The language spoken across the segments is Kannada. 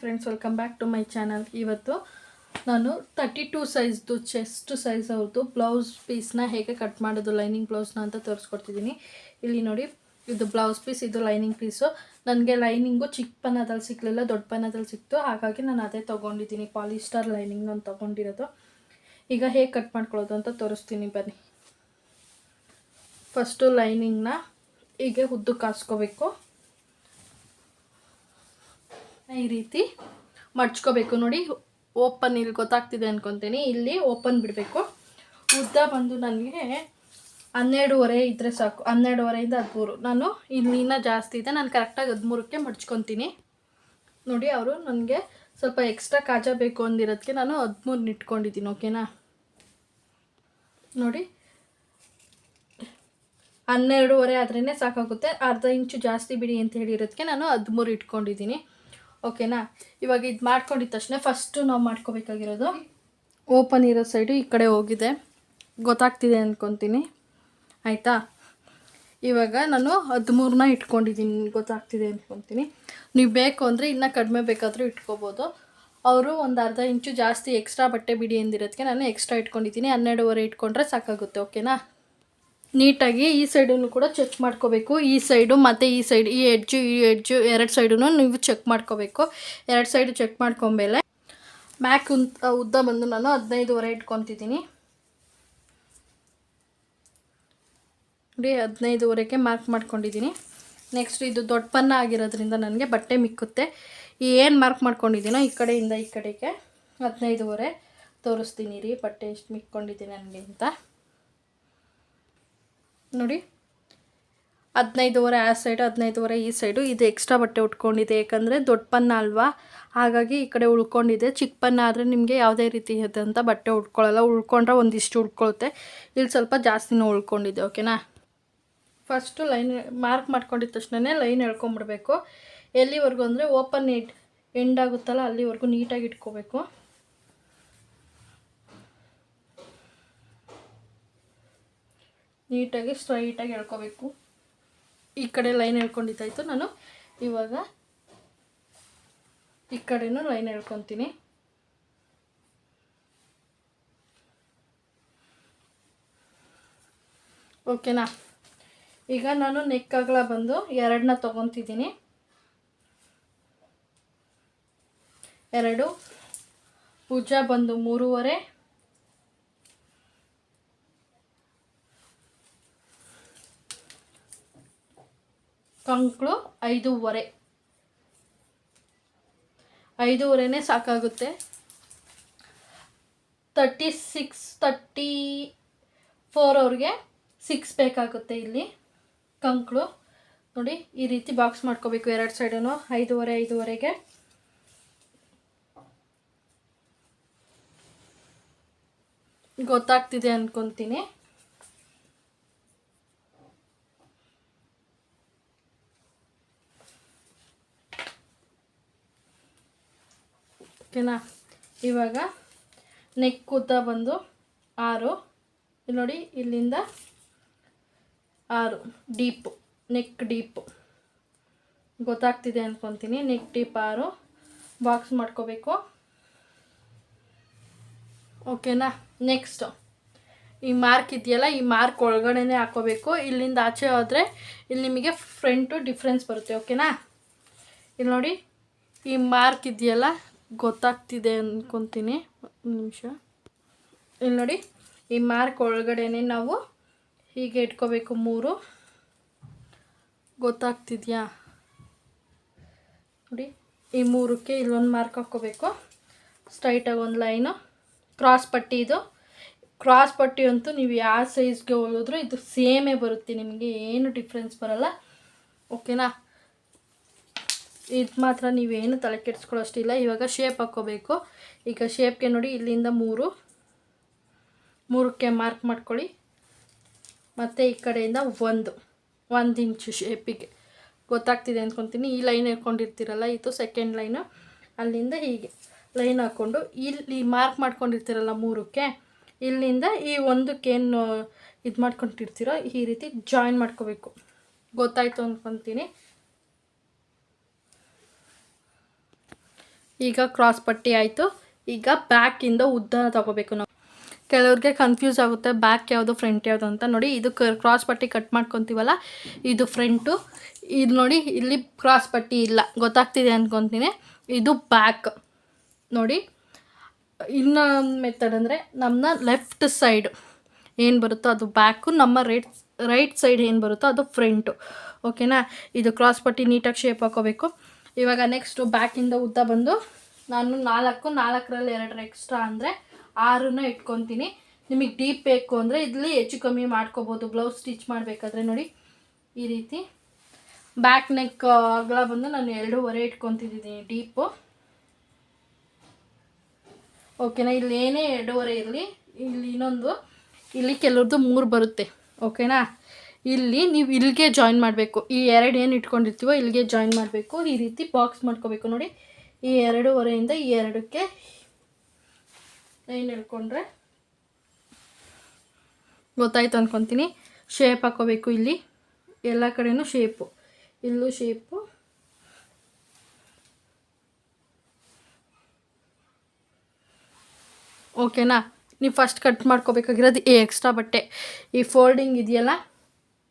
Friends welcome back to my channel ಇವತ್ತು ನಾನು ತರ್ಟಿ ಟೂ ಸೈಜ್ದು ಚೆಸ್ಟ್ ಸೈಜ್ ಅವ್ರದ್ದು ಬ್ಲೌಸ್ ಪೀಸ್ನ ಹೇಗೆ ಕಟ್ ಮಾಡೋದು ಲೈನಿಂಗ್ ಬ್ಲೌಸ್ನ ಅಂತ ತೋರಿಸ್ಕೊಡ್ತಿದ್ದೀನಿ ಇಲ್ಲಿ ನೋಡಿ, ಇದು ಬ್ಲೌಸ್ ಪೀಸ್ ಇದು ಲೈನಿಂಗ್ ಪೀಸು ನನಗೆ ಲೈನಿಂಗು ಚಿಕ್ಕ ಪನ್ನದಲ್ಲಿ ಸಿಕ್ಕಲಿಲ್ಲ ದೊಡ್ಡ ಪನ್ನದಲ್ಲಿ ಸಿಕ್ತು. ಹಾಗಾಗಿ ನಾನು ಅದೇ ತೊಗೊಂಡಿದ್ದೀನಿ ಪಾಲಿಸ್ಟರ್ ಲೈನಿಂಗ್ ನಾನು ತೊಗೊಂಡಿರೋದು. ಈಗ ಹೇಗೆ ಕಟ್ ಮಾಡ್ಕೊಳ್ಳೋದು ಅಂತ ತೋರಿಸ್ತೀನಿ, ಬನ್ನಿ. ಫಸ್ಟು ಲೈನಿಂಗ್ನ ಹೀಗೆ ಉದ್ದು ಕಾಸ್ಕೋಬೇಕು. ಈ ರೀತಿ ಮಡ್ಚ್ಕೋಬೇಕು. ನೋಡಿ ಓಪನ್ ಇಲ್ಲಿ ಗೊತ್ತಾಗ್ತಿದೆ ಅನ್ಕೊತೀನಿ. ಇಲ್ಲಿ ಓಪನ್ ಬಿಡಬೇಕು. ಉದ್ದ ಬಂದು ನನಗೆ ಹನ್ನೆರಡುವರೆ ಇದ್ದರೆ ಸಾಕು. ಹನ್ನೆರಡುವರೆಯಿಂದ ಹದಿಮೂರು. ನಾನು ಇಲ್ಲಿನ ಜಾಸ್ತಿ ಇದೆ. ನಾನು ಕರೆಕ್ಟಾಗಿ ಹದಿಮೂರಕ್ಕೆ ಮಡ್ಚ್ಕೊತೀನಿ. ನೋಡಿ, ಅವರು ನನಗೆ ಸ್ವಲ್ಪ ಎಕ್ಸ್ಟ್ರಾ ಕಾಜ ಬೇಕು ಅಂದಿರೋದಕ್ಕೆ ನಾನು ಹದಿಮೂರು ಇಟ್ಕೊಂಡಿದ್ದೀನಿ ಓಕೆನಾ ನೋಡಿ, ಹನ್ನೆರಡುವರೆ ಆದ್ರೇ ಸಾಕಾಗುತ್ತೆ. ಅರ್ಧ ಇಂಚು ಜಾಸ್ತಿ ಬಿಡಿ ಅಂತ ಹೇಳಿರೋದಕ್ಕೆ ನಾನು ಹದಿಮೂರು ಇಟ್ಕೊಂಡಿದ್ದೀನಿ. ಓಕೆನಾ? ಇವಾಗ ಇದು ಮಾಡ್ಕೊಂಡಿದ್ದ ತಕ್ಷಣ ಫಸ್ಟು ನಾವು ಮಾಡ್ಕೋಬೇಕಾಗಿರೋದು. ಓಪನ್ ಇರೋ ಸೈಡು ಈ ಕಡೆ ಹೋಗಿದೆ. ಗೊತ್ತಾಗ್ತಿದೆ ಅಂದ್ಕೊತೀನಿ ಆಯಿತಾ? ಇವಾಗ ನಾನು ಹದಿಮೂರನ್ನ ಇಟ್ಕೊಂಡಿದ್ದೀನಿ. ಗೊತ್ತಾಗ್ತಿದೆ ಅಂದ್ಕೊತೀನಿ ನೀವು ಬೇಕು ಅಂದರೆ ಇನ್ನೂ ಕಡಿಮೆ ಬೇಕಾದರೂ ಇಟ್ಕೋಬೋದು. ಅವರು ಒಂದು ಅರ್ಧ ಇಂಚು ಜಾಸ್ತಿ ಎಕ್ಸ್ಟ್ರಾ ಬಟ್ಟೆ ಬಿಡಿ ಎಂದಿರೋದಕ್ಕೆ ನಾನು ಎಕ್ಸ್ಟ್ರಾ ಇಟ್ಕೊಂಡಿದ್ದೀನಿ. ಹನ್ನೆರಡುವರೆ ಇಟ್ಕೊಂಡ್ರೆ ಸಾಕಾಗುತ್ತೆ. ಓಕೆನಾ? ನೀಟಾಗಿ ಈ ಸೈಡನ್ನು ಕೂಡ ಚೆಕ್ ಮಾಡ್ಕೋಬೇಕು. ಈ ಸೈಡು ಮತ್ತು ಈ ಸೈಡ್, ಈ ಎಡ್ಜು ಈ ಎಡ್ಜು ಎರಡು ಸೈಡನ್ನು ನೀವು ಚೆಕ್ ಮಾಡ್ಕೋಬೇಕು. ಎರಡು ಸೈಡು ಚೆಕ್ ಮಾಡ್ಕೊಂಬೇಲೆ ಮ್ಯಾಕ್ ಉದ್ದ ಬಂದು ನಾನು ಹದಿನೈದುವರೆ ಇಟ್ಕೊತಿದ್ದೀನಿ. ನೋಡಿ, ಹದಿನೈದುವರೆಗೆ ಮಾರ್ಕ್ ಮಾಡ್ಕೊಂಡಿದ್ದೀನಿ. ನೆಕ್ಸ್ಟ್ ಇದು ದೊಡ್ಡ ಪನ್ನ ಆಗಿರೋದ್ರಿಂದ ನನಗೆ ಬಟ್ಟೆ ಮಿಕ್ಕುತ್ತೆ. ಏನು ಮಾರ್ಕ್ ಮಾಡ್ಕೊಂಡಿದ್ದೀನೋ ಈ ಕಡೆಯಿಂದ ಈ ಕಡೆಗೆ ಹದಿನೈದುವರೆ ತೋರಿಸ್ತೀನಿ ರೀ, ಬಟ್ಟೆ ಎಷ್ಟು ಮಿಕ್ಕೊಂಡಿದ್ದೀನಿ ನನಗೆ ಅಂತ. ನೋಡಿ. ಹದಿನೈದುವರೆ ಆ ಸೈಡು ಹದಿನೈದುವರೆ ಈ ಸೈಡು ಇದು ಎಕ್ಸ್ಟ್ರಾ ಬಟ್ಟೆ ಉಟ್ಕೊಂಡಿದೆ. ಯಾಕಂದರೆ ದೊಡ್ಡ ಪನ್ನ ಅಲ್ವಾ? ಹಾಗಾಗಿ ಈ ಕಡೆ ಉಳ್ಕೊಂಡಿದೆ. ಚಿಕ್ಕ ಪನ್ನ ಆದರೆ ನಿಮಗೆ ಯಾವುದೇ ರೀತಿ ಅಂತ ಬಟ್ಟೆ ಉಟ್ಕೊಳ್ಳಲ್ಲ. ಉಳ್ಕೊಂಡ್ರೆ ಒಂದಿಷ್ಟು ಉಳ್ಕೊಳುತ್ತೆ ಇಲ್ಲಿ ಸ್ವಲ್ಪ ಜಾಸ್ತಿನೂ ಉಳ್ಕೊಂಡಿದೆ ಓಕೆನಾ ಫಸ್ಟು ಲೈನ್ ಮಾರ್ಕ್ ಮಾಡ್ಕೊಂಡಿದ್ದ ತಕ್ಷಣ ಲೈನ್ ಎಳ್ಕೊಂಬಿಡ್ಬೇಕು. ಎಲ್ಲಿವರೆಗೂ ಅಂದರೆ ಓಪನ್ ಎಂಡ್ ಎಂಡ್ ಆಗುತ್ತಲ್ಲ, ಅಲ್ಲಿವರೆಗೂ ನೀಟಾಗಿ ಇಟ್ಕೋಬೇಕು. ನೀಟಾಗಿ, ಸ್ಟ್ರೈಟಾಗಿ ಎಳ್ಕೋಬೇಕು. ಈ ಕಡೆ ಲೈನ್ ಹೇಳ್ಕೊಂಡಿದ್ದಾಯಿತು ನಾನು ಇವಾಗ ಈ ಕಡೆನೂ ಲೈನ್ ಹೇಳ್ಕೊತೀನಿ ಓಕೆನಾ? ಈಗ ನಾನು ನೆಕ್ ಬಂದು ಎರಡನ್ನ ತೊಗೊತಿದ್ದೀನಿ. ಎರಡು. ಪೂಜಾ ಬಂದು ಮೂರುವರೆ. ಕಂಕ್ಳು ಐದೂವರೆ. ಐದೂವರೆನೇ ಸಾಕಾಗುತ್ತೆ. ತರ್ಟಿ ಸಿಕ್ಸ್ ತರ್ಟಿ ಫೋರ್ ಅವ್ರಿಗೆ ಸಿಕ್ಸ್ ಬೇಕಾಗುತ್ತೆ ಇಲ್ಲಿ ಕಂಕ್ಳು. ನೋಡಿ, ಈ ರೀತಿ ಬಾಕ್ಸ್ ಮಾಡ್ಕೋಬೇಕು ಎರಡು ಸೈಡೂ ಐದೂವರೆ, ಐದೂವರೆಗೆ. ಗೊತ್ತಾಗ್ತಿದೆ ಅಂದ್ಕೊತೀನಿ ಓಕೆನಾ? ಇವಾಗ ನೆಕ್ ಉದ್ದ ಬಂದು ಆರು. ಇಲ್ಲಿ ನೋಡಿ, ಇಲ್ಲಿಂದ ಆರು. ಡೀಪು ನೆಕ್ ಡೀಪು ಗೊತ್ತಾಗ್ತಿದೆ ಅಂದ್ಕೊತೀನಿ ನೆಕ್ ಡೀಪ್ ಆರು. ಬಾಕ್ಸ್ ಮಾಡ್ಕೋಬೇಕು. ಓಕೆನಾ? ನೆಕ್ಸ್ಟು ಈ ಮಾರ್ಕ್ ಇದೆಯಲ್ಲ, ಈ ಮಾರ್ಕ್ ಒಳಗಡೆನೇ ಹಾಕೋಬೇಕು. ಇಲ್ಲಿಂದ ಆಚೆ ಹೋದರೆ ಇಲ್ಲಿ ನಿಮಗೆ ಫ್ರಂಟು ಡಿಫ್ರೆನ್ಸ್ ಬರುತ್ತೆ. ಓಕೆನಾ? ಇಲ್ಲಿ ನೋಡಿ, ಈ ಮಾರ್ಕ್ ಇದೆಯಲ್ಲ ಗೊತ್ತಾಗ್ತಿದೆ ಅಂದ್ಕೊತೀನಿ ಒಂದು ನಿಮಿಷ. ಇಲ್ಲಿ ನೋಡಿ, ಈ ಮಾರ್ಕ್ ಒಳಗಡೆನೆ ನಾವು ಹೀಗೆ ಇಟ್ಕೋಬೇಕು ಮೂರು. ಗೊತ್ತಾಗ್ತಿದೆಯಾ? ನೋಡಿ, ಈ ಮೂರಕ್ಕೆ ಇಲ್ಲೊಂದು ಮಾರ್ಕ್ ಹಾಕ್ಕೋಬೇಕು ಸ್ಟ್ರೈಟಾಗಿ ಒಂದು ಲೈನು ಕ್ರಾಸ್ ಪಟ್ಟಿ ಇದು. ಕ್ರಾಸ್ ಪಟ್ಟಿ ಅಂತೂ ನೀವು ಯಾವ ಸೈಜ್ಗೆ ಹೋಲಿದ್ರು ಇದು ಸೇಮೇ ಬರುತ್ತೆ. ನಿಮಗೆ ಏನು ಡಿಫ್ರೆನ್ಸ್ ಬರಲ್ಲ. ಓಕೆನಾ ಇದು ಮಾತ್ರ ನೀವೇನು ತಲೆ ಕೆಡಿಸ್ಕೊಳ್ಳೋಷ್ಟಿಲ್ಲ. ಇವಾಗ ಶೇಪ್ ಹಾಕ್ಕೋಬೇಕು. ಈಗ ಶೇಪ್ಗೆ ನೋಡಿ ಇಲ್ಲಿಂದ ಮೂರು, ಮೂರಕ್ಕೆ ಮಾರ್ಕ್ ಮಾಡ್ಕೊಳ್ಳಿ. ಮತ್ತು ಈ ಕಡೆಯಿಂದ ಒಂದು ಒಂದು ಇಂಚು ಶೇಪಿಗೆ ಗೊತ್ತಾಗ್ತಿದೆ ಅಂದ್ಕೊತೀನಿ ಈ ಲೈನ್ ಹೇಳ್ಕೊಂಡಿರ್ತೀರಲ್ಲ, ಇದು ಸೆಕೆಂಡ್ ಲೈನು ಅಲ್ಲಿಂದ ಹೀಗೆ. ಲೈನ್ ಹಾಕ್ಕೊಂಡು ಇಲ್ಲಿ ಮಾರ್ಕ್ ಮಾಡ್ಕೊಂಡಿರ್ತೀರಲ್ಲ ಮೂರಕ್ಕೆ, ಇಲ್ಲಿಂದ ಈ ಒಂದಕ್ಕೇನು ಇದು ಮಾಡ್ಕೊಂಡಿರ್ತೀರೋ, ಈ ರೀತಿ ಜಾಯಿನ್ ಮಾಡ್ಕೋಬೇಕು. ಗೊತ್ತಾಯಿತು ಅಂದ್ಕೊತೀನಿ ಈಗ ಕ್ರಾಸ್ ಪಟ್ಟಿ ಆಯಿತು. ಈಗ ಬ್ಯಾಕಿಂದ ಉದ್ದನ ತಗೋಬೇಕು ನಾವು. ಕೆಲವ್ರಿಗೆ ಕನ್ಫ್ಯೂಸ್ ಆಗುತ್ತೆ ಬ್ಯಾಕ್ ಯಾವುದು ಫ್ರಂಟ್ ಯಾವುದು ಅಂತ. ನೋಡಿ, ಇದು ಕ್ರಾಸ್ ಪಟ್ಟಿ ಕಟ್ ಮಾಡ್ಕೊತೀವಲ್ಲ, ಇದು ಫ್ರಂಟು ಇದು ನೋಡಿ, ಇಲ್ಲಿ ಕ್ರಾಸ್ ಪಟ್ಟಿ ಇಲ್ಲ. ಗೊತ್ತಾಗ್ತಿದೆ ಅಂದ್ಕೊತೀನಿ ಇದು ಬ್ಯಾಕ್ ನೋಡಿ, ಇನ್ನೊಂದು ಮೆಥಡ್ ಅಂದರೆ ನಮ್ಮನ್ನ ಲೆಫ್ಟ್ ಸೈಡ್ ಏನು ಬರುತ್ತೋ ಅದು ಬ್ಯಾಕು ನಮ್ಮ ರೈಟ್ ರೈಟ್ ಸೈಡ್ ಏನು ಬರುತ್ತೋ ಅದು ಫ್ರಂಟು ಓಕೆನಾ ಇದು ಕ್ರಾಸ್ ಪಟ್ಟಿ ನೀಟಾಗಿ ಶೇಪ್ ಹಾಕೋಬೇಕು. ಇವಾಗ ನೆಕ್ಸ್ಟು ಬ್ಯಾಕಿಂದ ಉದ್ದ ಬಂದು ನಾನು ನಾಲ್ಕು, ನಾಲ್ಕರಲ್ಲಿ ಎರಡು ಎಕ್ಸ್ಟ್ರಾ ಅಂದರೆ ಆರನ್ನ ಇಟ್ಕೊತೀನಿ. ನಿಮಗೆ ಡೀಪ್ ಬೇಕು ಅಂದರೆ ಇಲ್ಲಿ ಹೆಚ್ಚು ಕಮ್ಮಿ ಮಾಡ್ಕೋಬೋದು. ಬ್ಲೌಸ್ ಸ್ಟಿಚ್ ಮಾಡಬೇಕಾದ್ರೆ ನೋಡಿ. ಈ ರೀತಿ. ಬ್ಯಾಕ್ ನೆಕ್ ಅಗಲ ಬಂದು ನಾನು ಎರಡೂವರೆ ಇಟ್ಕೊತಿದ್ದೀನಿ ಡೀಪು ಓಕೆನಾ ಇಲ್ಲಿ ಏನೇ ಎರಡೂವರೆ ಇರಲಿ. ಇಲ್ಲಿ ಇನ್ನೊಂದು, ಇಲ್ಲಿ ಕೆಲವ್ರದ್ದು ಮೂರು ಬರುತ್ತೆ. ಓಕೆನಾ ಇಲ್ಲಿ ನೀವು ಇಲ್ಲಿಗೆ ಜಾಯಿನ್ ಮಾಡಬೇಕು. ಈ ಎರಡು ಏನು ಇಟ್ಕೊಂಡಿರ್ತೀವೋ ಇಲ್ಲಿಗೆ ಜಾಯಿನ್ ಮಾಡಬೇಕು. ಈ ರೀತಿ ಬಾಕ್ಸ್ ಮಾಡ್ಕೋಬೇಕು ನೋಡಿ. ಈ ಎರಡೂವರೆಯಿಂದ ಈ ಎರಡಕ್ಕೆ ಏನು ಹೇಳ್ಕೊಂಡ್ರೆ? ಗೊತ್ತಾಯ್ತು ಅಂದ್ಕೊತೀನಿ ಶೇಪ್ ಹಾಕೋಬೇಕು ಇಲ್ಲಿ. ಎಲ್ಲ ಕಡೆಯೂ ಶೇಪು ಇಲ್ಲೂ ಶೇಪು ಓಕೆನಾ ನೀವು ಫಸ್ಟ್ ಕಟ್ ಮಾಡ್ಕೋಬೇಕಾಗಿರೋದು ಈ ಎಕ್ಸ್ಟ್ರಾ ಬಟ್ಟೆ. ಈ ಫೋಲ್ಡಿಂಗ್ ಇದೆಯಲ್ಲ?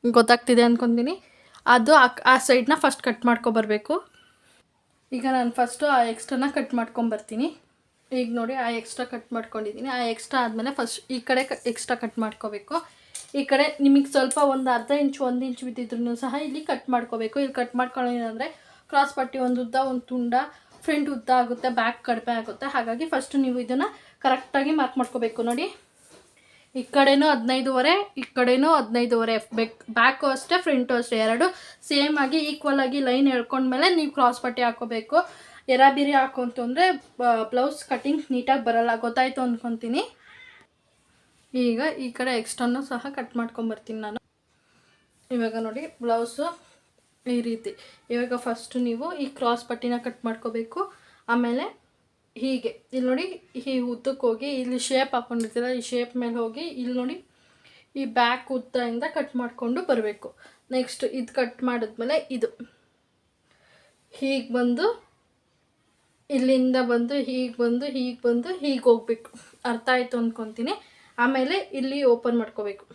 ಗೊತ್ತಾಗ್ತಿದೆ ಅಂದ್ಕೊತೀನಿ ಅದು ಆ ಸೈಡ್ನ ಫಸ್ಟ್ ಕಟ್ ಮಾಡ್ಕೊಬರ್ಬೇಕು ಈಗ ನಾನು ಫಸ್ಟು ಆ ಎಕ್ಸ್ಟ್ರಾನ ಕಟ್ ಮಾಡ್ಕೊಂಬರ್ತೀನಿ ಈಗ ನೋಡಿ ಆ ಎಕ್ಸ್ಟ್ರಾ ಕಟ್ ಮಾಡ್ಕೊಂಡಿದ್ದೀನಿ ಆ ಎಕ್ಸ್ಟ್ರಾ ಆದಮೇಲೆ ಫಸ್ಟ್ ಈ ಕಡೆ ಎಕ್ಸ್ಟ್ರಾ ಕಟ್ ಮಾಡ್ಕೋಬೇಕು. ಈ ಕಡೆ ನಿಮಗೆ ಸ್ವಲ್ಪ ಒಂದು ಅರ್ಧ ಇಂಚು ಒಂದು ಇಂಚು ಬಿದ್ದಿದ್ರು ಸಹ ಇಲ್ಲಿ ಕಟ್ ಮಾಡ್ಕೋಬೇಕು. ಇಲ್ಲಿ ಕಟ್ ಮಾಡ್ಕೊಳ್ಳೋದಂದರೆ ಕ್ರಾಸ್ ಪಟ್ಟಿ ಒಂದು ಉದ್ದ, ಒಂದು ತುಂಡ ಫ್ರಂಟ್ ಉದ್ದ ಆಗುತ್ತೆ ಬ್ಯಾಕ್ ಕಡಿಮೆ ಆಗುತ್ತೆ. ಹಾಗಾಗಿ ಫಸ್ಟ್ ನೀವು ಇದನ್ನು ಕರೆಕ್ಟಾಗಿ ಮಾರ್ಕ್ ಮಾಡ್ಕೋಬೇಕು. ನೋಡಿ. ಈ ಕಡೆನೂ ಹದಿನೈದುವರೆ, ಈ ಕಡೆನೂ ಹದಿನೈದುವರೆ. ಬೆಕ್ ಬ್ಯಾಕು ಅಷ್ಟೇ ಫ್ರಂಟು ಅಷ್ಟೇ, ಎರಡು. ಸೇಮ್ ಆಗಿ ಈಕ್ವಲ್ ಆಗಿ ಲೈನ್ ಎಳ್ಕೊಂಡ್ಮೇಲೆ ನೀವು ಕ್ರಾಸ್ ಪಟ್ಟಿ ಹಾಕೋಬೇಕು. ಎರಾಬಿರಿ ಹಾಕೊಂತು ಅಂದರೆ ಬ್ಲೌಸ್ ಕಟಿಂಗ್ ನೀಟಾಗಿ ಬರಲ್ಲ. ಗೊತ್ತಾಯ್ತು ಅಂದ್ಕೊತೀನಿ ಈಗ ಈ ಕಡೆ ಎಕ್ಸ್ಟ್ರಾನು ಸಹ ಕಟ್ ಮಾಡ್ಕೊಂಬರ್ತೀನಿ ನಾನು. ಇವಾಗ ನೋಡಿ ಬ್ಲೌಸು ಈ ರೀತಿ. ಇವಾಗ ಫಸ್ಟು ನೀವು ಈ ಕ್ರಾಸ್ ಪಟ್ಟಿನ ಕಟ್ ಮಾಡ್ಕೋಬೇಕು. ಆಮೇಲೆ ಹೀಗೆ, ಇಲ್ಲಿ ನೋಡಿ, ಈ ಉದ್ದಕ್ಕೆ ಹೋಗಿ, ಇಲ್ಲಿ ಶೇಪ್ ಹಾಕ್ಕೊಂಡಿರ್ತೀರ ಈ ಶೇಪ್ ಮೇಲೆ ಹೋಗಿ, ಇಲ್ಲಿ ನೋಡಿ, ಈ ಬ್ಯಾಕ್ ಉದ್ದದಿಂದ ಕಟ್ ಮಾಡಿಕೊಂಡು ಬರಬೇಕು. ನೆಕ್ಸ್ಟ್ ಇದು ಕಟ್ ಮಾಡಿದ್ಮೇಲೆ ಇದು. ಹೀಗೆ ಬಂದು, ಇಲ್ಲಿಂದ ಬಂದು, ಹೀಗೆ ಬಂದು ಹೀಗೆ ಬಂದು, ಹೀಗೆ ಹೋಗ್ಬೇಕು. ಅರ್ಥ ಆಯಿತು ಅಂದ್ಕೊತೀನಿ ಆಮೇಲೆ ಇಲ್ಲಿ ಓಪನ್ ಮಾಡ್ಕೋಬೇಕು.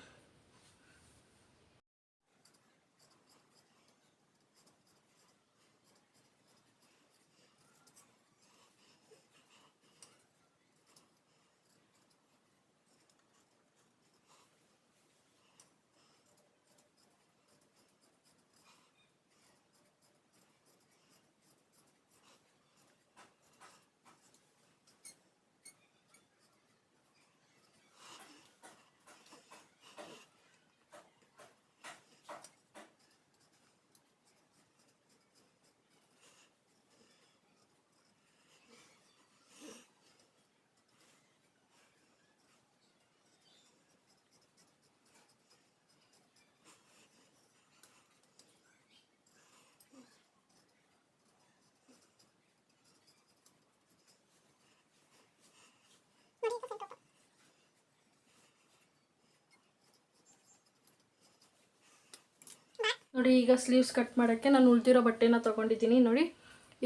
ನೋಡಿ, ಈಗ ಸ್ಲೀವ್ಸ್ ಕಟ್ ಮಾಡೋಕ್ಕೆ ನಾನು ಉಳ್ದಿರೋ ಬಟ್ಟೆನ ತೊಗೊಂಡಿದ್ದೀನಿ. ನೋಡಿ,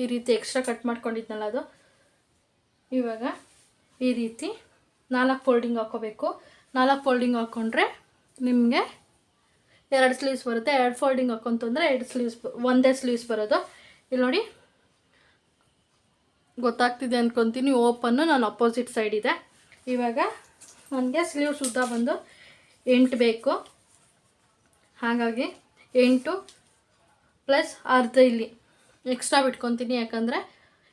ಈ ರೀತಿ ಎಕ್ಸ್ಟ್ರಾ ಕಟ್ ಮಾಡ್ಕೊಂಡಿದ್ನಲ್ಲ ಅದು. ಇವಾಗ ಈ ರೀತಿ ನಾಲ್ಕು ಫೋಲ್ಡಿಂಗ್ ಹಾಕೋಬೇಕು. ನಾಲ್ಕು ಫೋಲ್ಡಿಂಗ್ ಹಾಕ್ಕೊಂಡ್ರೆ ನಿಮಗೆ ಎರಡು ಸ್ಲೀವ್ಸ್ ಬರುತ್ತೆ. ಎರಡು ಫೋಲ್ಡಿಂಗ್ ಹಾಕೊಂತಂದರೆ ಎರಡು ಸ್ಲೀವ್ಸ್ ಒಂದೇ ಸ್ಲೀವ್ಸ್ ಬರೋದು. ಇಲ್ಲಿ ನೋಡಿ, ಗೊತ್ತಾಗ್ತಿದೆ ಅಂದ್ಕೊತೀನಿ ಓಪನ್ನು ನಾನು ಅಪೋಸಿಟ್ ಸೈಡ್ ಇದೆ. ಇವಾಗ ನನಗೆ ಸ್ಲೀವ್ಸ್ ಉದ್ದ ಬಂದು ಎಂಟು ಬೇಕು. ಹಾಗಾಗಿ ಎಂಟು ಪ್ಲಸ್ ಅರ್ಧ ಇಲ್ಲಿ ಎಕ್ಸ್ಟ್ರಾ ಬಿಟ್ಕೊತೀನಿ, ಯಾಕಂದರೆ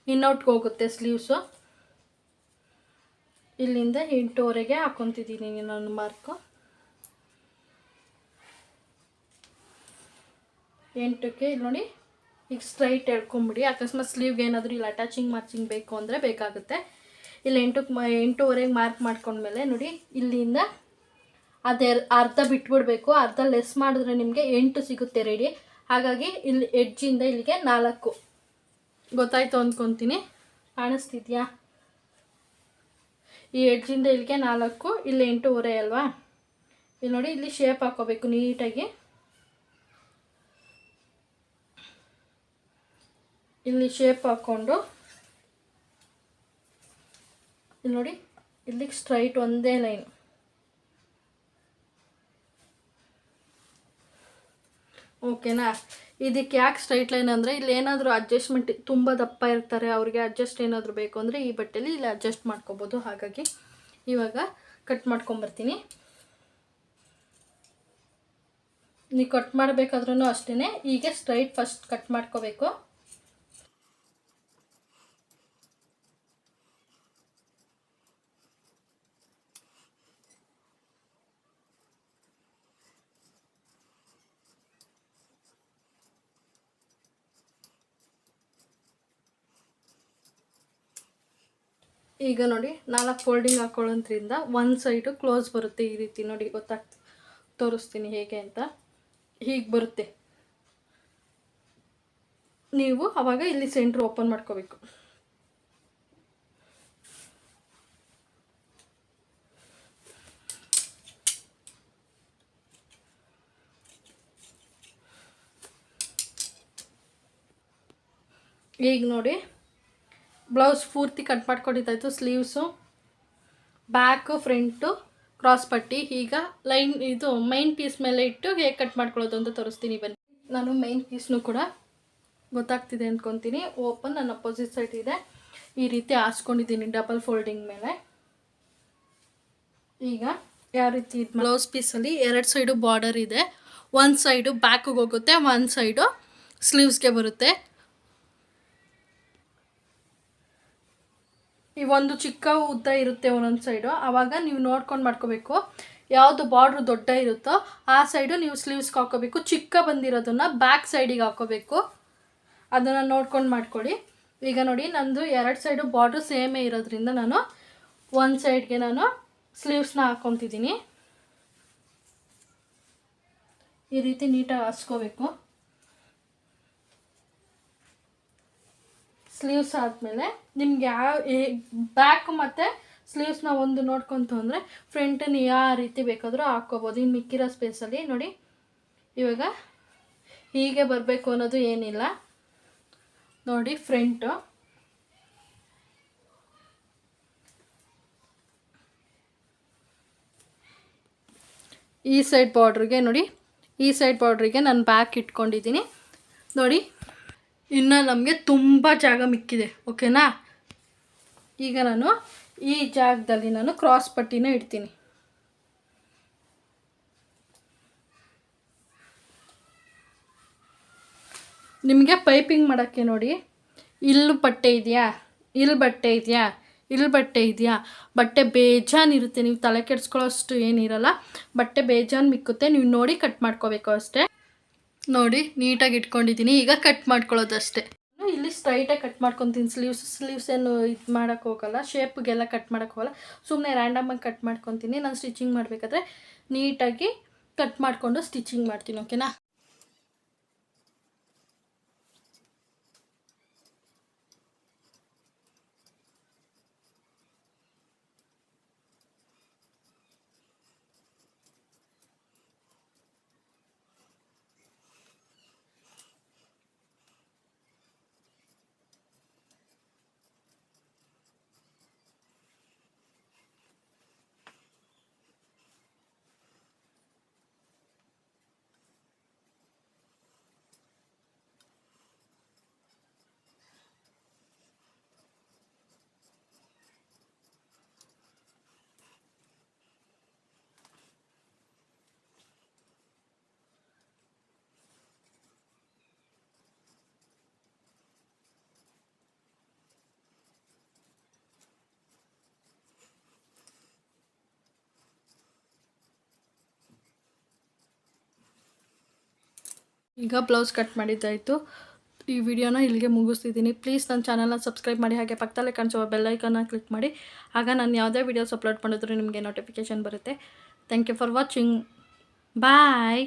ಇನ್ನೌಟ್ಗೆ ಹೋಗುತ್ತೆ ಸ್ಲೀವ್ಸು ಇಲ್ಲಿಂದ ಎಂಟುವರೆಗೆ ಹಾಕ್ಕೊತಿದ್ದೀನಿ ನಾನು ಮಾರ್ಕು ಎಂಟಕ್ಕೆ ಇಲ್ಲಿ ನೋಡಿ ಈಗ ಸ್ಟ್ರೈಟ್ ಎಳ್ಕೊಂಬಿಡಿ. ಅಕಸ್ಮಾತ್ ಸ್ಲೀವ್ಗೆ ಏನಾದರೂ ಇಲ್ಲಿ ಅಟ್ಯಾಚಿಂಗ್ ಮಾರ್ಚಿಂಗ್ ಬೇಕು ಅಂದರೆ ಬೇಕಾಗುತ್ತೆ. ಇಲ್ಲಿ ಎಂಟಕ್ಕೆ ಎಂಟೂವರೆಗೆ ಮಾರ್ಕ್ ಮಾಡ್ಕೊಂಡ್ಮೇಲೆ ನೋಡಿ ಇಲ್ಲಿಂದ ಅದೇ ಅರ್ಧ ಬಿಟ್ಬಿಡ್ಬೇಕು ಅರ್ಧ ಲೆಸ್ ಮಾಡಿದ್ರೆ ನಿಮಗೆ ಎಂಟು ಸಿಗುತ್ತೆ ರೆಡಿ ಹಾಗಾಗಿ ಇಲ್ಲಿ ಎಡ್ಜಿಂದ ಇಲ್ಲಿಗೆ ನಾಲ್ಕು. ಗೊತ್ತಾಯ್ತು ಅಂದ್ಕೊತೀನಿ ಕಾಣಿಸ್ತಿದ್ಯಾ? ಈ ಎಡ್ಜಿಂದ ಇಲ್ಲಿಗೆ ನಾಲ್ಕು ಇಲ್ಲಿ ಎಂಟೂವರೆ ಅಲ್ವಾ? ಇಲ್ಲಿ ನೋಡಿ ಇಲ್ಲಿ ಶೇಪ್ ಹಾಕೋಬೇಕು ನೀಟಾಗಿ. ಇಲ್ಲಿ ಶೇಪ್ ಹಾಕ್ಕೊಂಡು ಇಲ್ಲಿ ನೋಡಿ ಇಲ್ಲಿಗೆ ಸ್ಟ್ರೈಟ್ ಒಂದೇ ಲೈನ್ ಓಕೆನಾ? ಇದಕ್ಕೆ ಯಾಕೆ ಸ್ಟ್ರೈಟ್ ಲೈನ್ ಅಂದರೆ ಇಲ್ಲಿ ಏನಾದರೂ ಅಡ್ಜಸ್ಟ್ಮೆಂಟ್ ತುಂಬ ದಪ್ಪ ಇರ್ತಾರೆ, ಅವ್ರಿಗೆ ಅಡ್ಜಸ್ಟ್ ಏನಾದರೂ ಬೇಕು ಅಂದರೆ ಈ ಬಟ್ಟೆಲಿ ಇಲ್ಲಿ ಅಡ್ಜಸ್ಟ್ ಮಾಡ್ಕೋಬೋದು. ಹಾಗಾಗಿ ಇವಾಗ ಕಟ್ ಮಾಡ್ಕೊಂಬರ್ತೀನಿ. ನೀವು ಕಟ್ ಮಾಡಬೇಕಾದ್ರೂ ಅಷ್ಟೇ ಹೀಗೆ ಸ್ಟ್ರೈಟ್ ಫಸ್ಟ್ ಕಟ್ ಮಾಡ್ಕೋಬೇಕು. ಈಗ ನೋಡಿ ನಾಲ್ಕು ಫೋಲ್ಡಿಂಗ್ ಹಾಕೊಳ್ಳೋದ್ರಿಂದ ಒಂದು ಸೈಡು ಕ್ಲೋಸ್ ಬರುತ್ತೆ ಈ ರೀತಿ ನೋಡಿ ಗೊತ್ತಾಗ್ತದೆ ತೋರಿಸ್ತೀನಿ ಹೇಗೆ ಅಂತ. ಹೀಗೆ ಬರುತ್ತೆ. ನೀವು ಅವಾಗ ಇಲ್ಲಿ ಸೆಂಟ್ರ್ ಓಪನ್ ಮಾಡ್ಕೋಬೇಕು. ಈಗ ನೋಡಿ ಬ್ಲೌಸ್ ಪೂರ್ತಿ ಕಟ್ ಮಾಡ್ಕೊಂಡಿದ್ದಾಯಿತು ಸ್ಲೀವ್ಸು ಬ್ಯಾಕು ಫ್ರಂಟು ಕ್ರಾಸ್ ಪಟ್ಟಿ. ಈಗ ಲೈನ್ ಇದು ಮೈನ್ ಪೀಸ್ ಮೇಲೆ ಇಟ್ಟು ಹೇಗೆ ಕಟ್ ಮಾಡ್ಕೊಳ್ಳೋದು ಅಂತ ತೋರಿಸ್ತೀನಿ, ಬನ್ನಿ. ನಾನು ಮೈನ್ ಪೀಸ್ನು ಕೂಡ ಗೊತ್ತಾಗ್ತಿದೆ ಅಂದ್ಕೊತೀನಿ ಓಪನ್ ನನ್ನ ಅಪೋಸಿಟ್ ಸೈಡ್ ಇದೆ. ಈ ರೀತಿ ಹಾಸ್ಕೊಂಡಿದ್ದೀನಿ ಡಬಲ್ ಫೋಲ್ಡಿಂಗ್ ಮೇಲೆ. ಈಗ ಯಾವ ರೀತಿ ಬ್ಲೌಸ್ ಪೀಸಲ್ಲಿ ಎರಡು ಸೈಡು ಬಾರ್ಡರ್ ಇದೆ. ಒಂದು ಸೈಡು ಬ್ಯಾಕಿಗೆ ಹೋಗುತ್ತೆ ಒಂದು ಸೈಡು ಸ್ಲೀವ್ಸ್ಗೆ ಬರುತ್ತೆ. ಈ ಒಂದು ಚಿಕ್ಕ ಉದ್ದ ಇರುತ್ತೆ ಒಂದೊಂದು ಸೈಡು ಆವಾಗ ನೀವು ನೋಡ್ಕೊಂಡು ಮಾಡ್ಕೋಬೇಕು. ಯಾವುದು ಬಾರ್ಡ್ರು ದೊಡ್ಡ ಇರುತ್ತೋ ಆ ಸೈಡು ನೀವು ಸ್ಲೀವ್ಸ್ಗೆ ಹಾಕೋಬೇಕು. ಚಿಕ್ಕ ಬಂದಿರೋದನ್ನು ಬ್ಯಾಕ್ ಸೈಡಿಗೆ ಹಾಕೋಬೇಕು. ಅದನ್ನು ನೋಡ್ಕೊಂಡು ಮಾಡ್ಕೊಳ್ಳಿ. ಈಗ ನೋಡಿ, ನಂದು ಎರಡು ಸೈಡು ಬಾರ್ಡ್ರು ಸೇಮೇ ಇರೋದ್ರಿಂದ ನಾನು ಒಂದು ಸೈಡ್ಗೆ ನಾನು ಸ್ಲೀವ್ಸ್ನ ಹಾಕ್ಕೊತಿದ್ದೀನಿ ಈ ರೀತಿ ನೀಟಾಗಿ ಹಾಸ್ಕೋಬೇಕು. ಸ್ಲೀವ್ಸ್ ಆದಮೇಲೆ ನಿಮ್ಗೆ ಯಾವ ಬ್ಯಾಕ್ ಮತ್ತು ಸ್ಲೀವ್ಸ್ನ ಒಂದು ನೋಡ್ಕೊತು ಅಂದರೆ ಫ್ರಂಟನ್ನು ಯಾವ ರೀತಿ ಬೇಕಾದರೂ ಹಾಕ್ಕೋಬೋದು. ಇನ್ನು ಮಿಕ್ಕಿರೋ ಸ್ಪೇಸಲ್ಲಿ ನೋಡಿ. ಇವಾಗ ಹೀಗೆ ಬರಬೇಕು ಅನ್ನೋದು ಏನಿಲ್ಲ. ನೋಡಿ ಫ್ರಂಟು ಈ ಸೈಡ್ ಬಾರ್ಡ್ರಿಗೆ ನೋಡಿ. ಈ ಸೈಡ್ ಬಾರ್ಡ್ರಿಗೆ ನಾನು ಬ್ಯಾಕ್ ಇಟ್ಕೊಂಡಿದ್ದೀನಿ. ನೋಡಿ. ಇನ್ನು ನಮಗೆ ತುಂಬ ಜಾಗ ಮಿಕ್ಕಿದೆ ಓಕೆನಾ ಈಗ ನಾನು ಈ ಜಾಗದಲ್ಲಿ ನಾನು ಕ್ರಾಸ್ ಪಟ್ಟಿನ ಇಡ್ತೀನಿ. ನಿಮಗೆ ಪೈಪಿಂಗ್ ಮಾಡೋಕ್ಕೆ ನೋಡಿ, ಇಲ್ಲಿ ಬಟ್ಟೆ ಇದೆಯಾ? ಇಲ್ಲಿ ಬಟ್ಟೆ ಇದೆಯಾ? ಇಲ್ಲಿ ಬಟ್ಟೆ ಇದೆಯಾ? ಬಟ್ಟೆ ಬೇಜಾನ್ ಇರುತ್ತೆ, ನೀವು ತಲೆ ಕೆಡಿಸ್ಕೊಳ್ಳೋಷ್ಟು ಏನಿರಲ್ಲ, ಬಟ್ಟೆ ಬೇಜಾನ್ ಮಿಕ್ಕುತ್ತೆ, ನೀವು ನೋಡಿ ಕಟ್ ಮಾಡ್ಕೋಬೇಕು ಅಷ್ಟೇ. ನೋಡಿ, ನೀಟಾಗಿ ಇಟ್ಕೊಂಡಿದ್ದೀನಿ. ಈಗ ಕಟ್ ಮಾಡ್ಕೊಳ್ಳೋದಷ್ಟೇ. ಇಲ್ಲಿ ಸ್ಟ್ರೈಟಾಗಿ ಕಟ್ ಮಾಡ್ಕೊತೀನಿ. ಸ್ಲೀವ್ಸ್ ಸ್ಲೀವ್ಸ್ ಏನು ಇದು ಮಾಡೋಕ್ಕೆ ಹೋಗಲ್ಲ. ಶೇಪ್ಗೆಲ್ಲ ಕಟ್ ಮಾಡೋಕ್ಕೆ ಹೋಗಲ್ಲ. ಸುಮ್ಮನೆ ರ್ಯಾಂಡಮಾಗಿ ಕಟ್ ಮಾಡ್ಕೊತೀನಿ. ನಾನು ಸ್ಟಿಚಿಂಗ್ ಮಾಡಬೇಕಾದ್ರೆ ನೀಟಾಗಿ ಕಟ್ ಮಾಡಿಕೊಂಡು ಸ್ಟಿಚಿಂಗ್ ಮಾಡ್ತೀನಿ ಓಕೆನಾ ಈಗ ಬ್ಲೌಸ್ ಕಟ್ ಮಾಡಿದ್ದಾಯಿತು. ಈ ವಿಡಿಯೋನ ಇಲ್ಲಿಗೆ ಮುಗಿಸ್ತಿದ್ದೀನಿ. ಪ್ಲೀಸ್ ನನ್ನ ಚಾನಲ್ನ ಸಬ್ಸ್ಕ್ರೈಬ್ ಮಾಡಿ, ಹಾಗೆ ಪಕ್ಕದಲ್ಲೇ ಕಾಣಿಸುವ ಬೆಲ್ಲೈಕನ್ನ ಕ್ಲಿಕ್ ಮಾಡಿ. ಆಗ ನಾನು ಯಾವುದೇ ವೀಡಿಯೋಸ್ ಅಪ್ಲೋಡ್ ಮಾಡಿದ್ರು ನಿಮಗೆ ನೋಟಿಫಿಕೇಷನ್ ಬರುತ್ತೆ. Thank you for watching bye